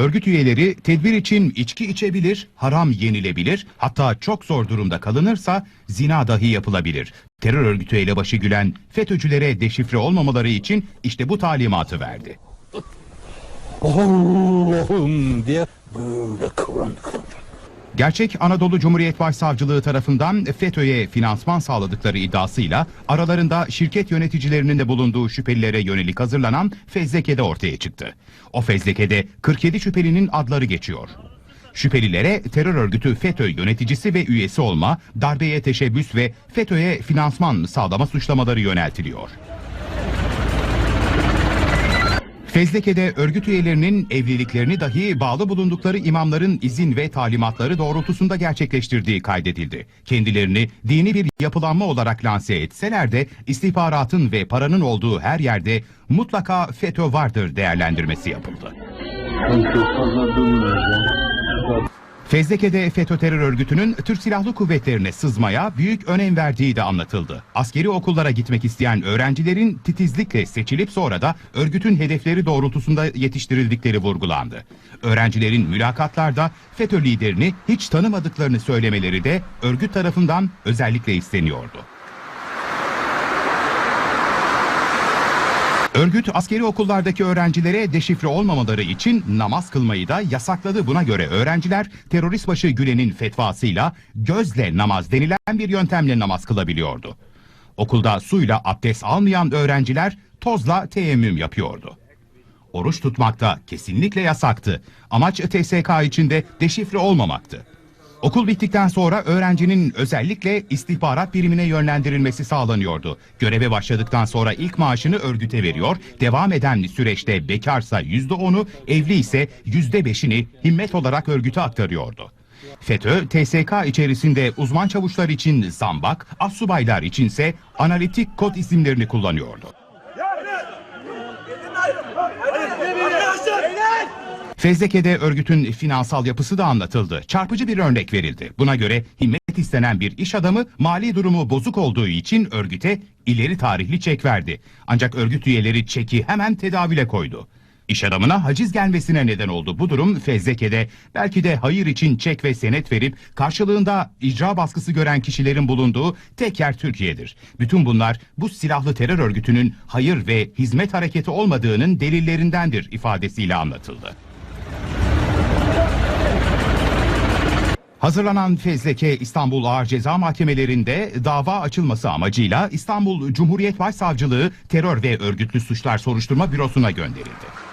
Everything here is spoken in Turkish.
Örgüt üyeleri tedbir için içki içebilir, haram yenilebilir, hatta çok zor durumda kalınırsa zina dahi yapılabilir. Terör örgütü elebaşı Gülen, FETÖ'cülere deşifre olmamaları için işte bu talimatı verdi. Allah'ım diye böyle kıvrandık. Gerçek Anadolu Cumhuriyet Başsavcılığı tarafından FETÖ'ye finansman sağladıkları iddiasıyla aralarında şirket yöneticilerinin de bulunduğu şüphelilere yönelik hazırlanan fezlekede ortaya çıktı. O fezlekede 47 şüphelinin adları geçiyor. Şüphelilere terör örgütü FETÖ yöneticisi ve üyesi olma, darbeye teşebbüs ve FETÖ'ye finansman sağlama suçlamaları yöneltiliyor. Fezleke'de örgüt üyelerinin evliliklerini dahi bağlı bulundukları imamların izin ve talimatları doğrultusunda gerçekleştirdiği kaydedildi. Kendilerini dini bir yapılanma olarak lanse etseler de istihbaratın ve paranın olduğu her yerde mutlaka FETÖ vardır değerlendirmesi yapıldı. Fezleke'de FETÖ terör örgütünün Türk Silahlı Kuvvetlerine sızmaya büyük önem verdiği de anlatıldı. Askeri okullara gitmek isteyen öğrencilerin titizlikle seçilip sonra da örgütün hedefleri doğrultusunda yetiştirildikleri vurgulandı. Öğrencilerin mülakatlarda FETÖ liderini hiç tanımadıklarını söylemeleri de örgüt tarafından özellikle isteniyordu. Örgüt askeri okullardaki öğrencilere deşifre olmamaları için namaz kılmayı da yasakladı. Buna göre öğrenciler terörist başı Gülen'in fetvasıyla gözle namaz denilen bir yöntemle namaz kılabiliyordu. Okulda suyla abdest almayan öğrenciler tozla teyemmüm yapıyordu. Oruç tutmak da kesinlikle yasaktı. Amaç TSK içinde deşifre olmamaktı. Okul bittikten sonra öğrencinin özellikle istihbarat birimine yönlendirilmesi sağlanıyordu. Göreve başladıktan sonra ilk maaşını örgüte veriyor, devam eden süreçte bekarsa %10'u, evli ise %5'ini himmet olarak örgüte aktarıyordu. FETÖ, TSK içerisinde uzman çavuşlar için zambak, assubaylar içinse analitik kod isimlerini kullanıyordu. Fezleke'de örgütün finansal yapısı da anlatıldı. Çarpıcı bir örnek verildi. Buna göre himmet istenen bir iş adamı mali durumu bozuk olduğu için örgüte ileri tarihli çek verdi. Ancak örgüt üyeleri çeki hemen tedavüle koydu. İş adamına haciz gelmesine neden oldu. Bu durum fezlekede belki de hayır için çek ve senet verip karşılığında icra baskısı gören kişilerin bulunduğu tek yer Türkiye'dir. Bütün bunlar bu silahlı terör örgütünün hayır ve hizmet hareketi olmadığının delillerindendir ifadesiyle anlatıldı. Hazırlanan fezleke İstanbul Ağır Ceza Mahkemelerinde dava açılması amacıyla İstanbul Cumhuriyet Başsavcılığı Terör ve Örgütlü Suçlar Soruşturma Bürosu'na gönderildi.